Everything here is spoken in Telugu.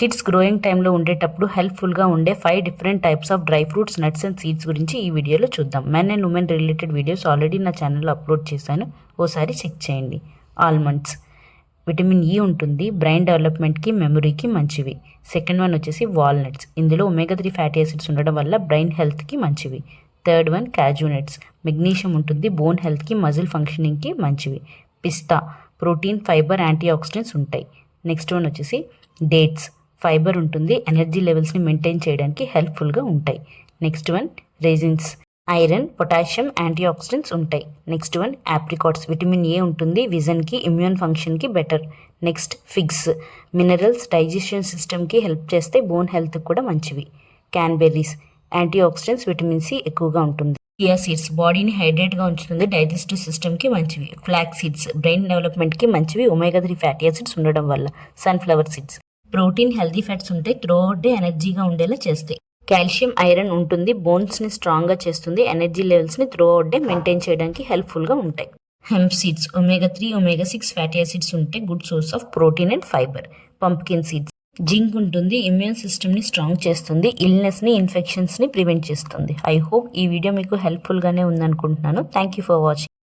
కిడ్స్ గ్రోయింగ్ టైంలో ఉండేటప్పుడు హెల్ప్ఫుల్గా ఉండే five different types of dry fruits nuts and seeds గురించి ఈ వీడియోలో చూద్దాం. Men and women related videos already నా ఛానల్లో అప్లోడ్ చేశాను. ఓసారి చెక్ చేయండి. ఆల్మండ్స్ విటమిన్ ఈ ఉంటుంది. బ్రెయిన్ డెవలప్మెంట్కి మెమరీకి మంచివి. సెకండ్ వన్ వచ్చేసి వాల్నట్స్ ఇందులో ఒమేగా త్రీ ఫ్యాటీ యాసిడ్స్ ఉండడం వల్ల బ్రెయిన్ హెల్త్కి మంచివి. Third one cashew nuts magnesium ఉంటుంది. బోన్ హెల్త్కి మజిల్ ఫంక్షనింగ్కి మంచివి. పిస్తా ప్రోటీన్ ఫైబర్ యాంటీ ఆక్సిడెంట్స్ ఉంటాయి. నెక్స్ట్ వన్ వచ్చేసి డేట్స్ ఫైబర్ ఉంటుంది. ఎనర్జీ లెవెల్స్ని మెయింటైన్ చేయడానికి హెల్ప్ఫుల్గా ఉంటాయి. Next one raisins. Iron potassium anti oxidants ఉంటాయి. Next one apricots. Vitamin A ఉంటుంది. విజన్కి ఇమ్యూన్ ఫంక్షన్కి better. Next figs. Minerals digestion సిస్టమ్కి హెల్ప్ చేస్తే బోన్ హెల్త్కి కూడా మంచివి. Cranberries. Anti oxidants vitamin C ఎక్కువగా ఉంటుంది. Chia seeds. బాడీని హైడ్రేట్గా ఉంచుతుంది. డైజెస్టివ్ సిస్టమ్కి మంచివి. Flax seeds. బ్రెయిన్ డెవలప్మెంట్కి మంచివి. ఒమేగా త్రీ ఫ్యాటీ యాసిడ్స్ ఉండడం వల్ల. Sunflower seeds. Protein healthy fats ఉంటాయి త్రోఅవుట్ డే ఎనర్జీగా ఉండేలా చేస్తాయి కాల్షియం ఐరన్ ఉంటుంది బోన్స్ని స్ట్రాంగ్గా చేస్తుంది ఎనర్జీ లెవెల్స్ని త్రోఅవుట్ డే మెయింటైన్ చేయడానికి హెల్ప్ఫుల్గా ఉంటాయి. Hemp seeds omega three omega six fatty acids ఉంటే good source of protein and fibre pumpkin seeds zinc ఉంటుంది ఇమ్యూన్ సిస్టమ్ని స్ట్రాంగ్ చేస్తుంది ఇల్నెస్ని ఇన్ఫెక్షన్స్ని ప్రివెంట్ చేస్తుంది. ఐ హోప్ ఈ వీడియో మీకు హెల్ప్ఫుల్గానే ఉందనుకుంటున్నాను. Thank you for watching